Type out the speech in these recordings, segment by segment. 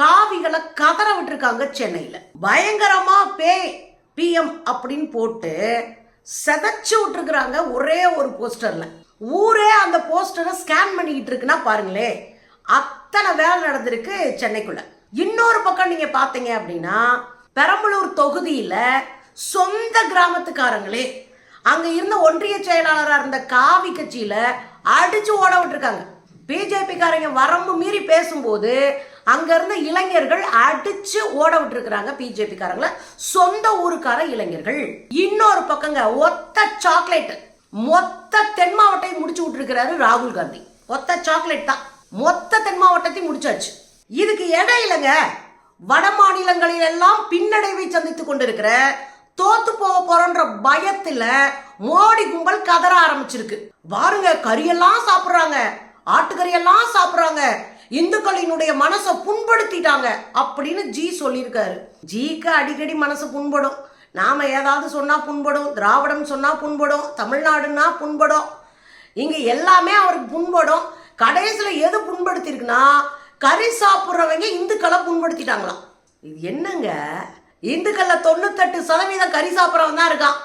காவிகளை கதற விட்டுருக்காங்க சென்னையில். பயங்கரமா பே பிஎம் அப்படின்னு போட்டு செதச்சு விட்டுருக்குறாங்க ஒரே ஒரு போஸ்டரில். ஊரே அந்த போஸ்டரை ஸ்கேன் பண்ணிக்கிட்டு இருக்குன்னா பாருங்களே அத்தனை வேலை நடந்திருக்கு சென்னைக்குள்ள. இன்னொரு பக்கம் நீங்கள் பார்த்தீங்க அப்படின்னா பெரம்பலூர் தொகுதியில் சொந்த கிராமத்துக்காரங்களே அங்கே இருந்த ஒன்றிய செயலாளராக இருந்த காவி கட்சியில் அடிச்சு ஓட விட்டுருக்காங்க. பிஜேபிக்காரங்க வரம்பு மீறி பேசும்போது அங்கேருந்து இளைஞர்கள் அடிச்சு ஓட விட்டுருக்குறாங்க பிஜேபிக்காரங்களை. சொந்த ஊருக்கார இளைஞர்கள். இன்னொரு பக்கங்க ஒத்த சாக்லேட் மொத்த தென் மாவட்டத்தை முடிச்சு விட்டுருக்கிறாரு ராகுல் காந்தி. ஒத்த சாக்லேட் தான். மொத்த தென் மாவட்டத்தையும் முடிச்சாச்சு. இதுக்கு இடையிலங்க வட மாநிலங்களில் எல்லாம் பின்னடைவை சந்தித்துக் கொண்டிருக்கிற தோத்து போக போறோன்ற பயத்துல மோடி கும்பல் கதற ஆரம்பிச்சிருக்கு. பாருங்க கறியெல்லாம் சாப்பிடுறாங்க. ஆட்டுக்கறியெல்லாம் சாப்பிட்றாங்க. இந்துக்களினுடைய மனசை புண்படுத்திட்டாங்க அப்படின்னு ஜி சொல்லியிருக்காரு. ஜிக்கு அடிக்கடி மனசு புண்படும். நாம ஏதாவது சொன்னா புண்படும். திராவிடம் சொன்னா புண்படும். தமிழ்நாடுன்னா புண்படும். இங்க எல்லாமே அவருக்கு புண்படும். கடைசியில் எது புண்படுத்திருக்குன்னா கறி சாப்பிட்றவங்க இந்துக்களை புண்படுத்திட்டாங்களாம். இது என்னங்க? இந்துக்களில் தொண்ணூத்தெட்டு சதவீதம் கறி சாப்பிட்றவன் தான் இருக்கான்.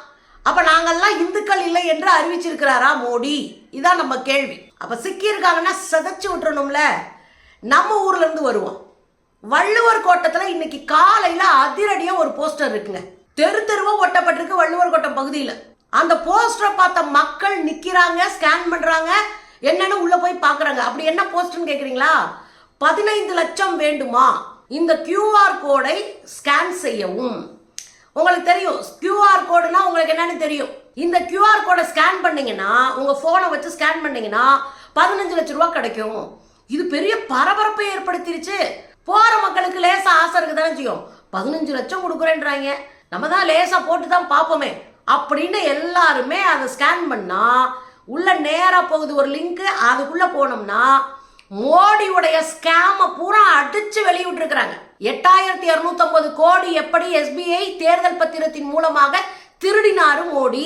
அப்போ நாங்கள்லாம் இந்துக்கள் இல்லை என்று அறிவிச்சிருக்கிறாரா மோடி? இதான் நம்ம கேள்வி. அப்போ சிக்கியிருக்காங்கன்னா சிதைச்சி சிதைச்சு விட்டுறணும்ல. நம்ம ஊர்லேருந்து வருவோம். வள்ளுவர் கோட்டத்தில் இன்னைக்கு காலையில் அதிரடியாக ஒரு போஸ்டர் இருக்குங்க. தெரு தெருவாக ஒட்டப்பட்டிருக்கு வள்ளுவர் கோட்டம் பகுதியில். அந்த போஸ்டரை பார்த்த மக்கள் நிற்கிறாங்க ஸ்கேன் பண்ணுறாங்க என்னன்னு உள்ளே போய் பார்க்குறாங்க. அப்படி என்ன போஸ்டர்னு கேட்குறீங்களா பதினைந்து லட்சம் வேண்டுமா? இந்த கியூஆர் கோடை ஸ்கேன் செய்யவும். உங்களுக்கு தெரியும். கியூஆர் கோடுனா உங்களுக்கு என்னன்னு தெரியும். இந்த கியூஆர் கோடை ஸ்கேன் பண்ணிங்கன்னா உங்கள் ஃபோனை வச்சு ஸ்கேன் பண்ணிங்கன்னா பதினஞ்சு லட்ச ரூபா கிடைக்கும். இது பெரிய பரபரப்பை ஏற்படுத்திருச்சு. போகிற மக்களுக்கு லேசாக ஆசை இருக்கு தானே செய்யும். பதினஞ்சு லட்சம் கொடுக்குறேன்றாங்க. நம்ம தான் லேசாக போட்டு தான் பார்ப்போமே. அப்படின்னு எல்லாருமே அதை ஸ்கேன் பண்ணால் உள்ள நேராக போகுது ஒரு லிங்க்கு அதுக்குள்ளே போனோம்னா மோடியுடைய ஸ்கேமை பூரா அடிச்சு வெளியிட்டிருக்கிறாங்க. எட்டாயிரத்தி இரநூத்தம்பது கோடி எப்படி எஸ்பிஐ தேர்தல் பத்திரத்தின் மூலமாக திருடினாரு மோடி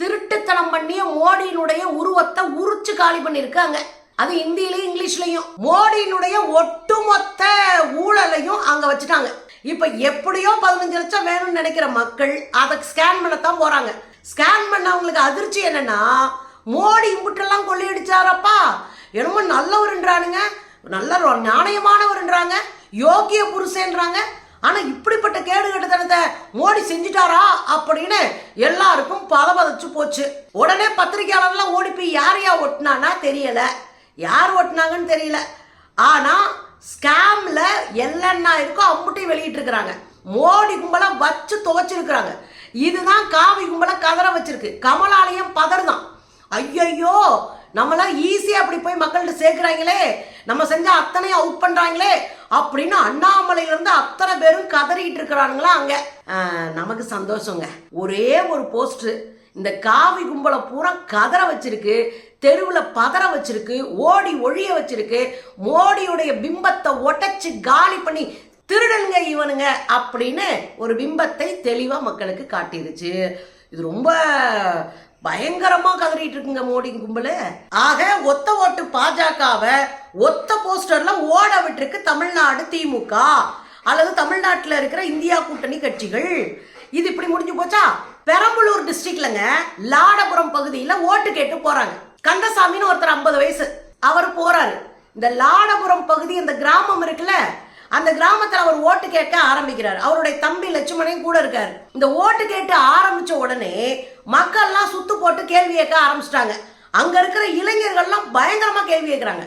திருட்டுத்தனம் பண்ணிய மோடியினுடைய உருவத்தை உரிச்சு காலி பண்ணிருக்காங்க அது இந்தியிலையும் இங்கிலீஷ்லயும். மோடியினுடைய ஒட்டுமொத்த ஊழலையும் அங்க வச்சுட்டாங்க. இப்ப எப்படியோ பதினஞ்சு லட்சம் வேணும்னு நினைக்கிற மக்கள் அதை ஸ்கேன் பண்ணத்தான் போறாங்க. ஸ்கேன் பண்ணவங்களுக்கு அதிர்ச்சி என்னன்னா மோடி இம்புட்டெல்லாம் கொள்ளையடிச்சாரப்பா. என்னமோ நல்லவருன்றானுங்க. நல்ல ஒரு நாணயமானவருன்றாங்க. யோகிய புருஷன்றாங்க. ஆனா இப்படிப்பட்ட கேடு கட்டுத்தனத்தை மோடி செஞ்சுட்டாரா அப்படின்னு எல்லாருக்கும் பதபதச்சு போச்சு. உடனே பத்திரிகையாளர்லாம் ஓடி போய் யார் யார் ஒட்டினானா தெரியல. யார் ஒட்டினாங்கன்னு தெரியல. ஆனா ஸ்கேம்ல என்னென்ன இருக்கோ அம்புட்டையும் வெளியிட்டு இருக்கிறாங்க மோடி கும்பலை வச்சு துவைச்சிருக்கிறாங்க. இதுதான் காவி கும்பலை கதற வச்சிருக்கு. கமலாலயம் பதறுதான். ஐயையோ நம்மளாம் ஈஸியாக அப்படி போய் மக்கள்கிட்ட சேர்க்குறாங்களே. நம்ம செஞ்ச அத்தனையும் அவுட் பண்ணுறாங்களே அப்படின்னு அண்ணாமலையிலேருந்து அத்தனை பேரும் கதறிட்டு இருக்கிறானுங்களா அங்கே. நமக்கு சந்தோஷங்க. ஒரே ஒரு போஸ்ட்டு இந்த காவி கும்பலை பூரா கதற வச்சிருக்கு தெருவில் பதற வச்சிருக்கு ஓடி ஒழிய வச்சிருக்கு மோடியுடைய பிம்பத்தை ஒட்டச்சு காலி பண்ணி திருடனுங்க இவனுங்க அப்படின்னு ஒரு பிம்பத்தை தெளிவாக மக்களுக்கு காட்டிருச்சு. இது ரொம்ப பயங்கரமா கதறிட்டு இருக்குங்க மோடி கும்பல. ஆக ஒத்த ஓட்டு பாஜகவை ஒத்த போஸ்டர்ல ஓட விட்டுருக்கு தமிழ்நாடு திமுக. அல்லது தமிழ்நாட்டில் இருக்கிற இந்தியா கூட்டணி கட்சிகள். இது இப்படி முடிஞ்சு போச்சா? பெரம்பலூர் டிஸ்ட்ரிக்ட்லங்க லாடபுரம் பகுதியில் ஓட்டு கேட்டு போறாங்க. கந்தசாமின்னு ஒருத்தர் ஐம்பது வயசு. அவர் போறாரு. இந்த லாடபுரம் பகுதி இந்த கிராமம் இருக்குல்ல அந்த கிராமத்தில் அவர் ஓட்டு கேட்க ஆரம்பிக்கிறார். அவருடைய தம்பி லட்சுமணையும் கூட இருக்கார். இந்த ஓட்டு கேட்டு ஆரம்பிச்ச உடனே மக்கள்லாம் சுத்து போட்டு கேள்வி கேட்க ஆரம்பிச்சிட்டாங்க. அங்கே இருக்கிற இளைஞர்கள்லாம் பயங்கரமாக கேள்வி கேட்குறாங்க.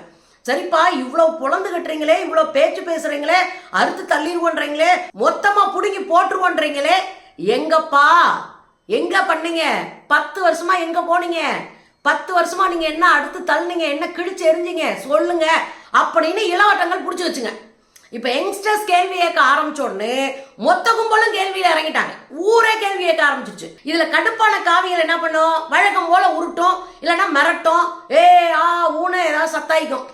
சரிப்பா இவ்வளோ புலந்து கட்டுறீங்களே இவ்வளோ பேச்சு பேசுறீங்களே அறுத்து தள்ளிடுவோன்றீங்களே மொத்தமாக பிடுங்கி போட்டுருவோன்றீங்களே எங்கப்பா? எங்க பண்ணீங்க? பத்து வருஷமா எங்க போனீங்க? பத்து வருஷமா நீங்க என்ன அடுத்து தள்ளுனீங்க? என்ன கிழிச்சு எரிஞ்சிங்க சொல்லுங்க அப்படின்னு இளவட்டங்கள் பிடிச்சி வச்சுங்க. இப்போ யங்ஸ்டர்ஸ் கேள்வி கேட்க ஆரம்பிச்சோன்னு மொத்த கும்பலும் கேள்வியில் இறங்கிட்டாங்க. ஊரே கேள்வி கேட்க ஆரம்பிச்சிச்சு இதில் கடுப்பான காவியங்கள் என்ன பண்ணும்? வழக்கம் போல உருட்டும். இல்லைன்னா மிரட்டும். ஏ ஆ ஊனு ஏதாவது சத்தாய்க்கும்.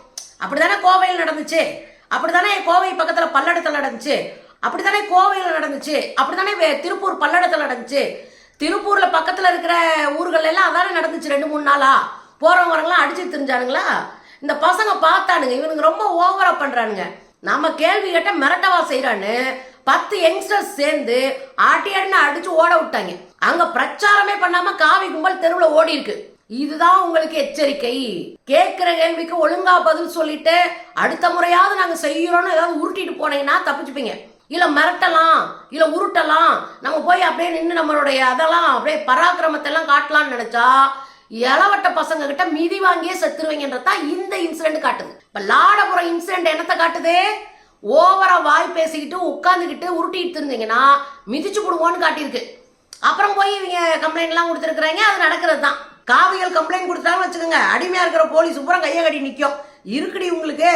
அப்படிதானே கோவையில் நடந்துச்சு? அப்படி தானே கோவை பக்கத்தில் பல்லடத்தில் நடந்துச்சு? அப்படி தானே கோவையில் நடந்துச்சு? அப்படி தானே திருப்பூர் பல்லடத்தில் நடந்துச்சு? திருப்பூரில் பக்கத்தில் இருக்கிற ஊர்கள் எல்லாம் அதானே நடந்துச்சு ரெண்டு மூணு நாளா? போகிறவங்கலாம் அடிச்சு தெரிஞ்சானுங்களா? இந்த பசங்க பார்த்தானுங்க. இவனுங்க ரொம்ப ஓவரா பண்ணுறானுங்க நம்ம கேள்வி கேட்ட மிரட்டவா செய்யறான்னு பத்து யங்ஸ்டர்ஸ் சேர்ந்து ஆட்டி ஆடினு அடிச்சு ஓட விட்டாங்க. அங்க பிரச்சாரமே பண்ணாம காவி கும்பல் தெருவுல ஓடி இருக்கு. இதுதான் உங்களுக்கு எச்சரிக்கை. கேட்கிற கேள்விக்கு ஒழுங்கா பதில் சொல்லிட்டு அடுத்த முறையாவது நாங்க செய்யறோம்னு ஏதாவது உருட்டிட்டு போனீங்கன்னா தப்பிச்சுப்பீங்க. இல்ல மிரட்டலாம் இல்ல உருட்டலாம். நம்ம போய் அப்படியே நின்று நம்மளுடைய அதெல்லாம் அப்படியே பராக்கிரமத்தை எல்லாம் காட்டலாம்னு நினைச்சா இளவட்ட பசங்க கிட்ட மிதி வாங்கியே செத்துருவீங்கன்றதான் இந்த இன்சிடென்ட் காட்டுது. இப்ப லாடபுரம் இன்சிடென்ட் என்னத்தை காட்டுது? ஓவரா வாய் பேசிக்கிட்டு உட்காந்துக்கிட்டு உருட்டிட்டு இருந்தீங்கன்னா மிதிச்சு கொடுவோன்னு காட்டியிருக்கு. அப்புறம் போய் இவங்க கம்ப்ளைண்ட்லாம் கொடுத்துருக்குறாங்க அது நடக்கிறது தான் காவிகள் கம்ப்ளைண்ட் கொடுத்தாலும் வச்சுக்கோங்க அடிமையா இருக்கிற போலீஸ் பூரா கையை கட்டி நிற்கும் இருக்குடி உங்களுக்கு?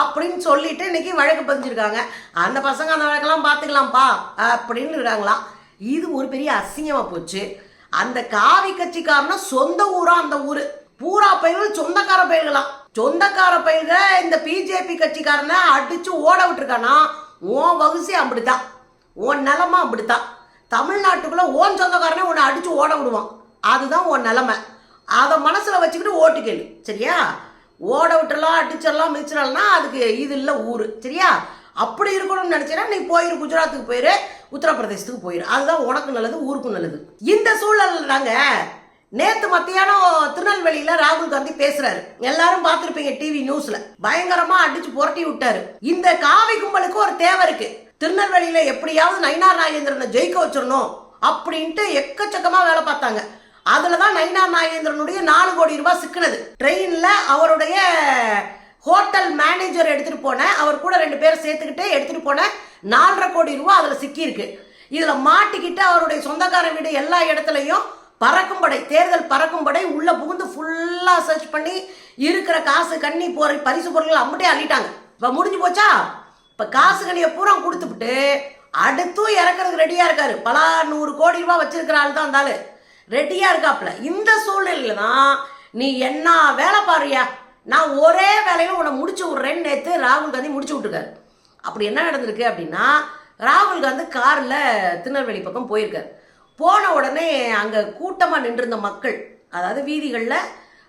அப்படின்னு சொல்லிட்டு இன்னைக்கு வழக்கு பதிஞ்சிருக்காங்க. அந்த பசங்க அந்த வழக்கெல்லாம் பார்த்துக்கலாம்ப்பா அப்படின்னு இருக்காங்களாம் இது ஒரு பெரிய அசிங்கமா போச்சு. அந்த காவி கட்சிக்காரனா சொந்த ஊரா அந்த ஊரு. பூரா பயிர்கள் சொந்தக்கார பயிர்களாம் சொந்தக்கார பயிர்களை இந்த பிஜேபி கட்சிக்காரனை அடிச்சு ஓட விட்டுருக்கானா? உன் வகுசி அப்படித்தான் உன் நிலமா அப்படித்தான் தமிழ்நாட்டுக்குள்ள ஓன் சொந்தக்காரனே உன்னை அடிச்சு ஓட விடுவான். அதுதான் உன் நிலமை. அதை மனசுல வச்சுக்கிட்டு ஓட்டு கேளு. சரியா? ஓட விட்டுலாம் அடிச்சிடலாம் மிதிச்சிடலாம்னா அதுக்கு இது இல்லை ஊர். சரியா? அப்படி இருக்கணும்னு நினைச்சேன்னா நீ போயிரு குஜராத்துக்கு போயிரு. உத்தரப்பிரதேசத்துக்கு போயிடும் அதுதான் உனக்கு நல்லது ஊருக்கும் நல்லது. இந்த சூழல் தாங்க நேத்து மத்தியானம் திருநெல்வேலியில ராகுல் காந்தி பேசுறாரு. எல்லாரும் பார்த்திருப்பீங்க டிவி நியூஸ்ல பயங்கரமா அடிச்சு புரட்டி விட்டாரு. இந்த காவி கும்பலுக்கு ஒரு தேவை இருக்கு. திருநெல்வேலியில எப்படியாவது நயினார் நாகேந்திரனை ஜெயிக்க வச்சிடணும் அப்படின்ட்டு எக்கச்சக்கமா வேலை பார்த்தாங்க. அதுலதான் நயினார் நாகேந்திரனுடைய நாலு கோடி ரூபாய் சிக்கினது. ட்ரெயின்ல அவருடைய ஹோட்டல் மேனேஜர் எடுத்துட்டு போன அவர் கூட ரெண்டு பேரை சேர்த்துக்கிட்டே எடுத்துட்டு போன நாலரை கோடி ரூபாய் அதில் சிக்கியிருக்கு. இதில் மாட்டிக்கிட்டு அவருடைய சொந்தக்கார வீடு எல்லா இடத்துலையும் பறக்கும் படை தேர்தல் பறக்கும் படை உள்ளே புகுந்து ஃபுல்லாக சர்ச் பண்ணி இருக்கிற காசு கண்ணி போகிற பரிசு பொருள்கள் அம்மட்டே அள்ளிட்டாங்க. இப்போ முடிஞ்சு போச்சா? இப்போ காசு கண்ணியை பூரா கொடுத்துவிட்டு அடுத்தும் இறக்குறதுக்கு ரெடியாக இருக்காரு. பல நூறு கோடி ரூபா வச்சிருக்கிற ஆள் தான் இருந்தாலும் ரெடியாக இருக்காப்ல இந்த சூழ்நிலையில தான் நீ என்ன வேலை பாருயா நான் ஒரே வேலையும் உன்னை முடிச்சு விட்றேன்னு நேற்று ராகுல் காந்தி முடிச்சு விட்டுருக்காரு. அப்படி என்ன நடந்திருக்கு அப்படின்னா ராகுல் காந்தி காரில் திருநெல்வேலி பக்கம் போயிருக்கார். போன உடனே அங்கே கூட்டமாக நின்றிருந்த மக்கள் அதாவது வீதிகளில்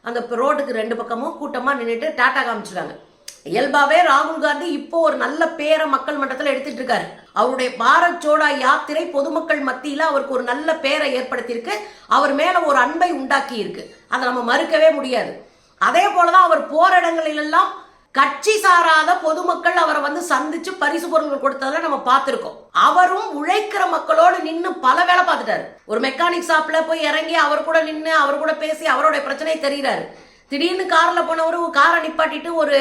அந்த ரோட்டுக்கு ரெண்டு பக்கமும் கூட்டமாக நின்றுட்டு டாட்டா காமிச்சிருக்காங்க. இயல்பாவே ராகுல் காந்தி இப்போ ஒரு நல்ல பேரை மக்கள் மன்றத்தில் எடுத்துட்டு இருக்காரு. அவருடைய பாரத் ஜோடா யாத்திரை பொதுமக்கள் மத்தியில் அவருக்கு ஒரு நல்ல பேரை ஏற்படுத்தியிருக்கு. அவர் மேலே ஒரு அன்பை உண்டாக்கி இருக்கு அதை நம்ம மறுக்கவே முடியாது. அதே போலதான் அவர் போற இடங்களிலெல்லாம் கட்சி சாராத பொதுமக்கள் அவரை வந்து சந்திச்சு பரிசு பொருட்கள் கொடுத்ததுல நம்ம பார்த்துருக்கோம். அவரும் உழைக்கிற மக்களோடு நின்று பல வேலை பார்த்துட்டாரு. ஒரு மெக்கானிக் ஷாப்ல போய் இறங்கி அவர் கூட நின்று அவர் கூட பேசி அவரோட பிரச்சனையை தெரிகிறாரு திடீர்னு காரில் போனவர் காரை நிப்பாட்டிட்டு ஒரு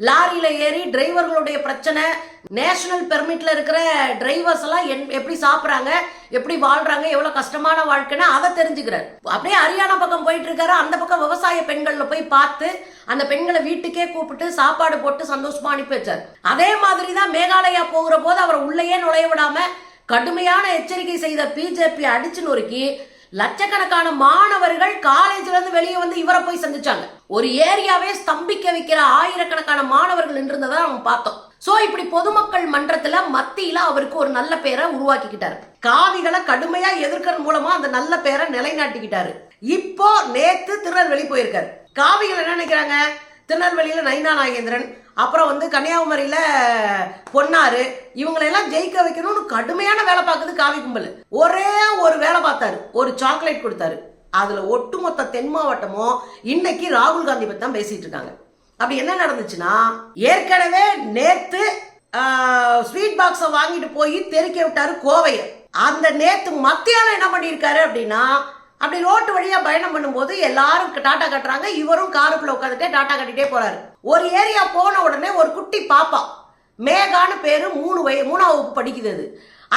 லாரியில் ஏறி டிரைவர்களுடைய பிரச்சனை நேஷனல் பெர்மிட்டில் இருக்கிற டிரைவர்ஸ் எல்லாம் என்- எப்படி சாப்பிட்றாங்க எப்படி வாழ்கிறாங்க எவ்வளோ கஷ்டமான வாழ்க்கைன்னு அதை தெரிஞ்சுக்கிறார். அப்படியே ஹரியானா பக்கம் போயிட்டு இருக்காரு. அந்த பக்கம் விவசாய பெண்களில் போய் பார்த்து அந்த பெண்களை வீட்டுக்கே கூப்பிட்டு சாப்பாடு போட்டு சந்தோஷமா அனுப்பி வச்சார். அதே மாதிரி தான் மேகாலயா போகிற போது அவரை உள்ளேயே நுழைய விடாமல் கடுமையான எச்சரிக்கை செய்த பிஜேபி அடிச்சு நொறுக்கி லட்சக்கணக்கான மாணவர்கள் காலேஜ்ல இருந்து வெளியே வந்து இவரை போய் சந்திச்சாங்க. ஒரு ஏரியாவே ஸ்தம்பிக்க வைக்கிற ஆயிரக்கணக்கான மாணவர்கள் நின்றிருந்ததை நம்ம பார்த்தோம். சோ இப்படி பொதுமக்கள் மன்றத்துல மத்தியில அவருக்கு ஒரு நல்ல பேரை உருவாக்கிக்கிட்டாரு. காவிகளை கடுமையா எதிர்க்கிறது மூலமா அந்த நல்ல பேரை நிலைநாட்டிக்கிட்டாரு. இப்போ நேத்து திருநெல்வேலி போயிருக்காரு. காவிகள் என்ன நினைக்கிறாங்க? திருநெல்வேலியில நைனா நாகேந்திரன் அப்புறம் வந்து கன்னியாகுமரியில பொன்னாறு இவங்களெல்லாம் ஜெயிக்க வைக்கணும்னு கடுமையான வேலை பார்க்குது காவி கும்பல். ஒரே ஒரு வேலை பார்த்தாரு. ஒரு சாக்லேட் கொடுத்தாரு. அதில் ஒட்டுமொத்த தென் மாவட்டமும் இன்னைக்கு ராகுல் காந்தி பற்றி தான் பேசிட்டு இருக்காங்க. அப்படி என்ன நடந்துச்சுன்னா ஏற்கனவே நேத்து ஸ்வீட் பாக்ஸை வாங்கிட்டு போய் தெறிக்க விட்டாரு கோவையை. அந்த நேத்து மத்தியானம் என்ன பண்ணியிருக்காரு அப்படின்னா அப்படி ரோட்டு வழியாக பயணம் பண்ணும்போது எல்லாரும் டாட்டா கட்டுறாங்க. இவரும் காருக்குள்ளே உட்காந்துட்டே டாட்டா கட்டிட்டே போகிறாரு ஒரு ஏரியா போன உடனே ஒரு குட்டி பாப்பா. மேகான்னு பேர் மூணு வய மூணாவது வகுப்பு படிக்குது அது.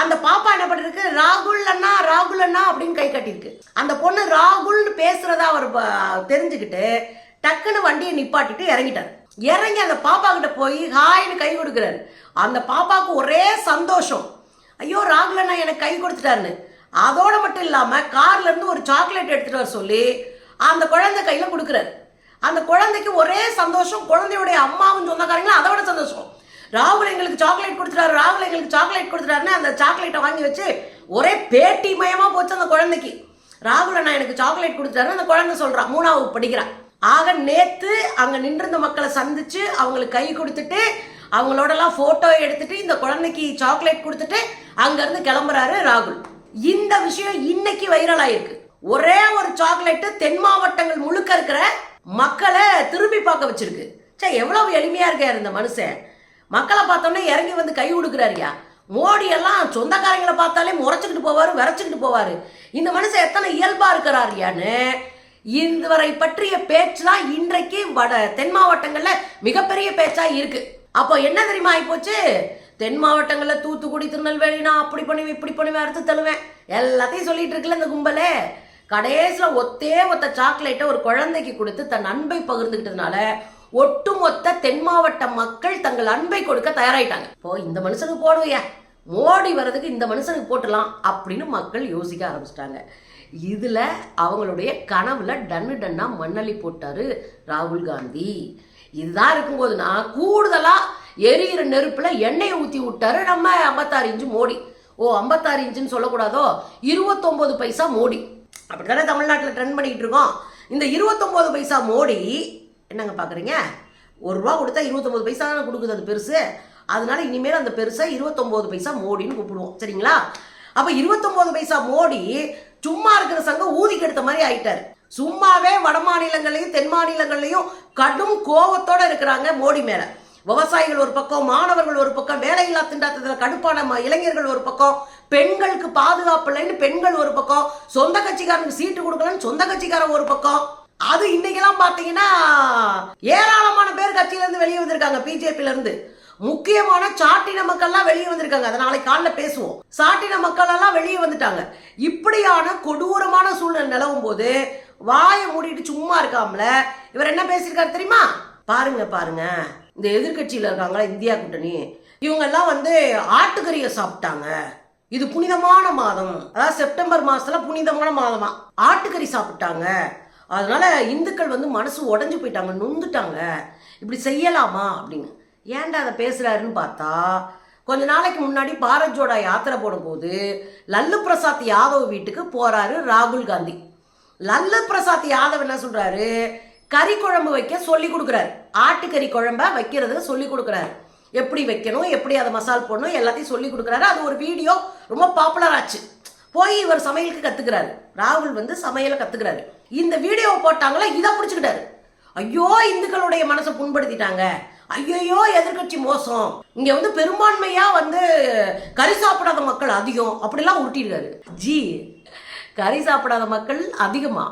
அந்த பாப்பா என்ன பண்ணிருக்கு? ராகுல் அண்ணா ராகுல் அண்ணா அப்படின்னு கை கட்டியிருக்கு. அந்த பொண்ணு ராகுல்னு பேசுறதா அவர் தெரிஞ்சுக்கிட்டு டக்குன்னு வண்டியை நிப்பாட்டிட்டு இறங்கிட்டார். இறங்கி அந்த பாப்பா கிட்ட போய் ஹாய்னு கை கொடுக்குறாரு. அந்த பாப்பாவுக்கு ஒரே சந்தோஷம். ஐயோ ராகுல் அண்ணா எனக்கு கை கொடுத்துட்டாருன்னு. அதோடு மட்டும் இல்லாமல் கார்லேருந்து ஒரு சாக்லேட் எடுத்துகிட்டு வர சொல்லி அந்த குழந்தை கையில் கொடுக்குறாரு. அந்த குழந்தைக்கு ஒரே சந்தோஷம் குழந்தையுடைய அம்மாவும் சொந்தக்காரங்களும் அதோட சந்தோஷம். ராகுல் எங்களுக்கு சாக்லேட் கொடுத்துட்டாரு ராகுல் எங்களுக்கு சாக்லேட் கொடுத்துட்டாருன்னு அந்த சாக்லேட்டை வாங்கி வச்சு ஒரே பேட்டி மயமாக போச்சு அந்த குழந்தைக்கு. ராகுல் அண்ணா எனக்கு சாக்லேட் கொடுத்துட்டாரு அந்த குழந்தை சொல்கிறான் மூணாவது படிக்கிறான் ஆக நேற்று அங்கே நின்றிருந்த மக்களை சந்திச்சு அவங்களுக்கு கை கொடுத்துட்டு அவங்களோடலாம் ஃபோட்டோ எடுத்துட்டு இந்த குழந்தைக்கு சாக்லேட் கொடுத்துட்டு அங்கேருந்து கிளம்புறாரு ராகுல். இந்த விஷயம் இன்னைக்கு வைரல் ஆயிருக்கு. ஒரே ஒரு சாக்லேட்டு தென் மாவட்டங்கள் முழுக்க இருக்கிற மக்களை திரும்பி பார்க்க வச்சிருக்கு. சே எவ்வளவு எளிமையா இருக்காரு இந்த மனுஷன். மக்களை பார்த்தோன்னே இறங்கி வந்து கை கொடுக்குறாருயா மோடி எல்லாம் சொந்தக்காரங்களை பார்த்தாலே முறைச்சிக்கிட்டு போவாரு விரைச்சிக்கிட்டு போவாரு. இந்த மனுஷன் எத்தனை இயல்பா இருக்கிறாருயான்னு இதுவரை பற்றிய பேச்சு தான் இன்றைக்கு வட தென் மாவட்டங்களில் மிகப்பெரிய பேச்சா இருக்கு. அப்போ என்ன தெரியுமா ஆகிப்போச்சு தென் மாவட்டங்களில் தூத்துக்குடி திருநெல்வேலி நான் அப்படி பண்ணுவேன் இப்படி பண்ணுவேன் அறுத்து தள்ளுவேன் எல்லாத்தையும் சொல்லிட்டு இருக்கல இந்த கும்பலே. கடைசியில் ஒத்தே ஒத்த சாக்லேட்டை ஒரு குழந்தைக்கு கொடுத்து தன் அன்பை பகிர்ந்துக்கிட்டதுனால ஒட்டுமொத்த தென் மாவட்ட மக்கள் தங்கள் அன்பை கொடுக்க தயாராயிட்டாங்க. இப்போ இந்த மனுஷனுக்கு போடுவியா. மோடி வர்றதுக்கு இந்த மனுஷனுக்கு போட்டலாம் அப்படின்னு மக்கள் யோசிக்க ஆரம்பிச்சிட்டாங்க. இதில் அவங்களுடைய கனவுல டன்னு டன்னா மண்ணள்ளி போட்டாரு ராகுல் காந்தி. இதுதான் இருக்கும்போதுனா கூடுதலாக எரியிற நெருப்புல எண்ணெயை ஊத்தி விட்டாரு நம்ம ஐம்பத்தாறு இன்ச்சு மோடி. ஓ ஐம்பத்தாறு இன்ச்சுன்னு சொல்லக்கூடாதோ? இருபத்தொம்போது பைசா மோடி. அப்படித்தானே தமிழ்நாட்டில் ட்ரெண்ட் பண்ணிக்கிட்டு இருக்கோம். இந்த இருபத்தொம்போது பைசா மோடி என்னங்க பார்க்குறீங்க ஒரு ரூபா கொடுத்தா இருபத்தொம்பது பைசா தானே கொடுக்குது அது பெருசு. அதனால இனிமேல் அந்த பெருசை இருபத்தொம்போது பைசா மோடின்னு கூப்பிடுவோம். சரிங்களா? அப்போ இருபத்தொம்போது பைசா மோடி சும்மா இருக்கிற சங்கம் ஊதி கெடுத்த மாதிரி ஆயிட்டார். சும்மாவே வட மாநிலங்களையும் தென் மாநிலங்கள்லையும் கடும் கோபத்தோடு இருக்கிறாங்க மோடி மேலே. விவசாயிகள் ஒரு பக்கம் மாணவர்கள் ஒரு பக்கம் வேலையில்லா திண்டாட்டத்தில் கடுப்பான இளைஞர்கள் ஒரு பக்கம் பெண்களுக்கு பாதுகாப்பு இல்லைன்னு பெண்கள் ஒரு பக்கம் சொந்த கட்சிக்காரனுக்கு சீட்டு கொடுக்கலன்னு சொந்த கட்சிக்காரன் ஒரு பக்கம். அது இன்னைக்கெல்லாம் பாத்தீங்கன்னா ஏராளமான பேர் கட்சியிலேருந்து வெளியே வந்திருக்காங்க பிஜேபில இருந்து முக்கியமான சாட்டின மக்கள்லாம் வெளியே வந்திருக்காங்க. அதை நாளைக்கு காலைல பேசுவோம். சாட்டின மக்கள் எல்லாம் வெளியே வந்துட்டாங்க. இப்படியான கொடூரமான சூழ்நிலை நிலவும் போது வாயை மூடிட்டு சும்மா இருக்காமல இவர் என்ன பேசியிருக்காரு தெரியுமா? பாருங்க பாருங்க. இந்த எதிர்கட்சியில் இருக்காங்களா இந்தியா கூட்டணி? இவங்கெல்லாம் வந்து ஆட்டுக்கறியை சாப்பிட்டாங்க. இது புனிதமான மாதம். அதாவது செப்டம்பர் மாசத்துல புனிதமான மாதமா. ஆட்டுக்கறி சாப்பிட்டாங்க. அதனால இந்துக்கள் வந்து மனசு உடஞ்சு போயிட்டாங்க நொந்துட்டாங்க. இப்படி செய்யலாமா அப்படின்னு. ஏன்டா அதை பேசுறாருன்னு பார்த்தா கொஞ்ச நாளைக்கு முன்னாடி பாரத் ஜோடா யாத்திரை போடும்போது லல்லு பிரசாத் யாதவ் வீட்டுக்கு போறாரு ராகுல் காந்தி. லல்லு பிரசாத் யாதவ் என்ன சொல்றாரு? கறி குழம்பு வைக்க சொல்லி கொடுக்குறாரு. ஆட்டுக்கறி குழம்ப வைக்கிறது சொல்லி கொடுக்குறாரு. எப்படி வைக்கணும் எப்படி அதை மசால் போடணும் எல்லாத்தையும் சொல்லி கொடுக்குறாரு. அது ஒரு வீடியோ ரொம்ப பாப்புலர் ஆச்சு. போய் இவர் சமையலுக்கு கத்துக்கிறாரு. ராகுல் வந்து சமையலை கத்துக்கிறாரு. இந்த வீடியோவை போட்டாங்களா இதை பிடிச்சிக்கிட்டாரு. ஐயோ இந்துக்களுடைய மனசை புண்படுத்திட்டாங்க. ஐயோ எதிர்க்கட்சி மோசம். இங்க வந்து பெரும்பான்மையா வந்து கறி சாப்பிடாத மக்கள் அதிகம். அப்படிலாம் உருட்டிருக்காரு ஜி கறி சாப்பிடாத மக்கள் அதிகமா.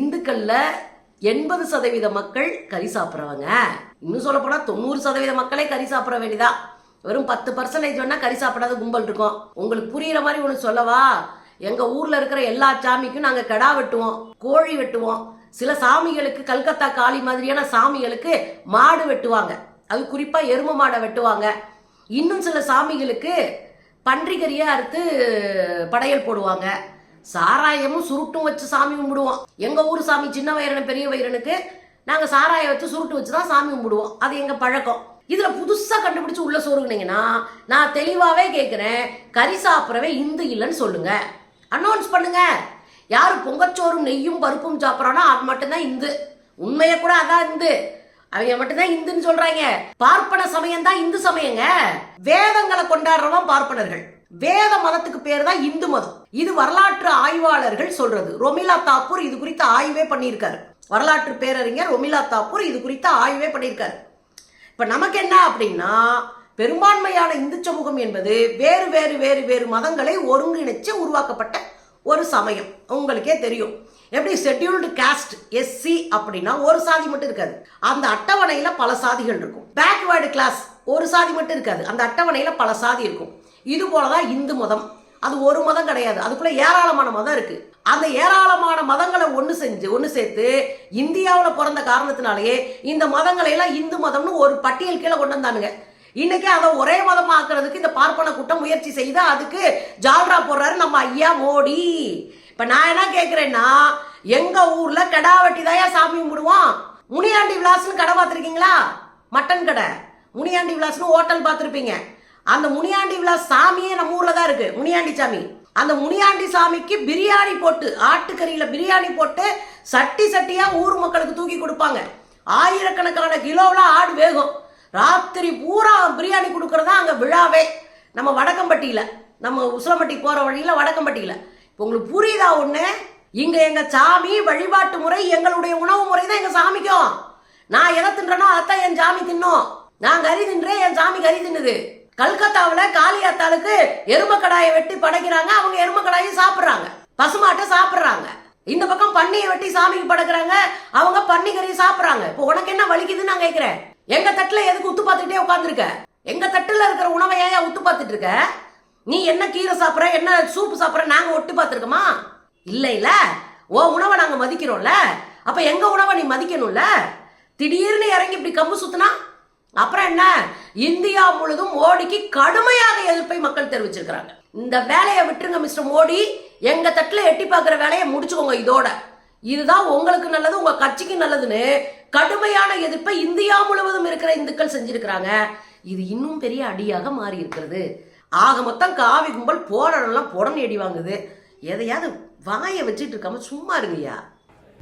இந்துக்கள்ல எண்பது சதவீத மக்கள் கறி சாப்பிட்றவங்க. இன்னும் சொல்ல தொண்ணூறு சதவீத மக்களே கறி சாப்பிட வேண்டியதா? வெறும் பத்து பர்சன்டேஜ் வேணா கறி சாப்பிடாத கும்பல் இருக்கும். உங்களுக்கு புரியுற மாதிரி ஒன்று சொல்லவா? எங்கள் ஊரில் இருக்கிற எல்லா சாமிக்கும் நாங்கள் கெடா வெட்டுவோம் கோழி வெட்டுவோம். சில சாமிகளுக்கு கல்கத்தா காளி மாதிரியான சாமிகளுக்கு மாடு வெட்டுவாங்க. அது குறிப்பாக எரும மாடை வெட்டுவாங்க. இன்னும் சில சாமிகளுக்கு பன்றிக்கறியை அறுத்து படையல் போடுவாங்க. சாராயமும் சுருட்டும் வச்சு சாமி கும்பிடுவோம். எங்கள் ஊர் சாமி சின்ன வயிறனு பெரிய வயிறனுக்கு நாங்கள் சாராயம் வச்சு சுருட்டு வச்சு தான் சாமி கும்பிடுவோம். அது எங்கள் பழக்கம். இதில் புதுசாக கண்டுபிடிச்சு உள்ள சோறுனீங்கன்னா நான் தெளிவாகவே கேட்குறேன் கறி சாப்பிட்றவே இந்து இல்லைன்னு சொல்லுங்க. அனௌன்ஸ் பண்ணுங்க. யார் பொங்கச்சோறும் நெய்யும் பருப்பும் சாப்பிட்றானோ அவன் மட்டும்தான் இந்து. உண்மையை கூட அதான் இந்து. அவங்க மட்டும்தான் இந்துன்னு சொல்றாங்க. பார்ப்பன சமயம் தான் இந்து சமயங்க. வேதங்களை கொண்டாடுறவன் பார்ப்பனர்கள். வேத மதத்துக்கு பேர் தான் இந்து மதம். இது வரலாற்று ஆய்வாளர்கள் சொல்றது. ரொமிலா தாக்கூர் இது குறித்த ஆய்வே பண்ணியிருக்காரு. வரலாற்று பேரறிஞர் ரொமிலா தாக்கூர் இது குறித்த ஆய்வே பண்ணியிருக்காரு. இப்போ நமக்கு என்ன அப்படின்னா பெரும்பான்மையான இந்து சமூகம் என்பது வேறு வேறு வேறு வேறு மதங்களை ஒருங்கிணைச்சு உருவாக்கப்பட்ட ஒரு சமயம். உங்களுக்கே தெரியும். எப்படி ஷெட்யூல்டு காஸ்ட் எஸ்சி அப்படின்னா ஒரு சாதி மட்டும் இருக்காது. அந்த அட்டவணையில் பல சாதிகள் இருக்கும். பேக்வேர்டு கிளாஸ் ஒரு சாதி மட்டும் இருக்காது. அந்த அட்டவணையில் பல சாதி இருக்கும். இது போலதான் இந்து மதம். அது ஒரு மதம் கிடையாது. அதுக்குள்ள ஏராளமான மதம் இருக்கு. அந்த ஏராளமான மதங்களை ஒன்று செஞ்சு ஒன்று சேர்த்து இந்தியாவில் பிறந்த காரணத்தினாலேயே இந்த மதங்களை எல்லாம் இந்து மதம்னு ஒரு பட்டியல் கீழே கொண்டு வந்தானுங்க. இன்னைக்கு அதை ஒரே மதம் ஆக்குறதுக்கு இந்த பார்ப்பன கூட்டம் முயற்சி செய்து அதுக்கு ஜால்ரா போடுறாரு நம்ம ஐயா மோடி. இப்ப நான் என்ன கேட்குறேன்னா எங்க ஊர்ல கடா வெட்டி தாயா சாமி கும்பிடுவோம் முனியாண்டி விலாஸ்னு கடை பார்த்துருக்கீங்களா? மட்டன் கடை. முனியாண்டி விலாஸ்னு ஹோட்டல் பார்த்துருப்பீங்க. அந்த முனியாண்டி விலாஸ் சாமியே நம்ம ஊரில் தான் இருக்குது முனியாண்டி சாமி. அந்த முனியாண்டி சாமிக்கு பிரியாணி போட்டு ஆட்டுக்கறியில் பிரியாணி போட்டு சட்டி சட்டியாக ஊர் மக்களுக்கு தூக்கி கொடுப்பாங்க. ஆயிரக்கணக்கான கிலோவில் ஆடு வேகும். ராத்திரி பூரா பிரியாணி கொடுக்கறதா அங்கே விழாவே. நம்ம வடக்கம்பட்டியில் நம்ம உசிலம்பட்டி போகிற வழியில் வடக்கம்பட்டியில். இப்போ உங்களுக்கு புரியுதா ஒன்று இங்கே எங்கள் சாமி வழிபாட்டு முறை எங்களுடைய உணவு முறை தான் எங்கள் சாமிக்கும். நான் எதை தின்றனோ அதான் என் சாமி தின்னும். நான் கறி தின்றேன் என் சாமி கறி தின்னுது கல்கத்தாவில் காளியாத்தாளுக்கு எருமக்கடாயை வெட்டி படைக்கிறாங்க அவங்க எருமக்கடாயை சாப்பிட்றாங்க. பசுமாட்டை சாப்பிட்றாங்க. இந்த பக்கம் பன்னியை வெட்டி சாமிக்கு படைக்கிறாங்க அவங்க பன்னி கறியை சாப்பிட்றாங்க. இப்போ உனக்கு என்ன வலிக்குதுன்னு நான் கேட்குறேன் எங்க தட்டில் எதுக்கு உத்து பார்த்துக்கிட்டே உட்காந்துருக்க எங்க தட்டில் இருக்கிற உணவை ஏன் உத்து பார்த்துட்டு இருக்க? நீ என்ன கீரை சாப்பிட்ற என்ன சூப்பு சாப்பிட்ற நாங்கள் ஒட்டு பார்த்துருக்கோமா? இல்லை இல்லை. ஓ உணவை நாங்கள் மதிக்கிறோம்ல. அப்போ எங்கள் உணவை நீ மதிக்கணும்ல? திடீர்னு இறங்கி இப்படி கம்பு சுற்றுனா அப்புறம் என்ன? இந்தியா முழுதும் மோடிக்கு கடுமையாக எதிர்ப்பை மக்கள் தெரிவிச்சிருக்கிறாங்க. இந்த வேலையை விட்டுருங்க மிஸ்டர் மோடி. எங்க தட்டில் எட்டி பார்க்குற வேலையை முடிச்சுக்கோங்க இதோட. இதுதான் உங்களுக்கு நல்லது உங்க கட்சிக்கு நல்லதுன்னு கடுமையான எதிர்ப்பை இந்தியா முழுவதும் இருக்கிற இந்துக்கள் செஞ்சிருக்கிறாங்க. இது இன்னும் பெரிய அடியாக மாறி இருக்கிறது. ஆக மொத்தம் காவி கும்பல் போடலாம் புடனே அடி வாங்குது. எதையாவது வாயை வச்சுட்டு இருக்காம சும்மா இருங்கய்யா.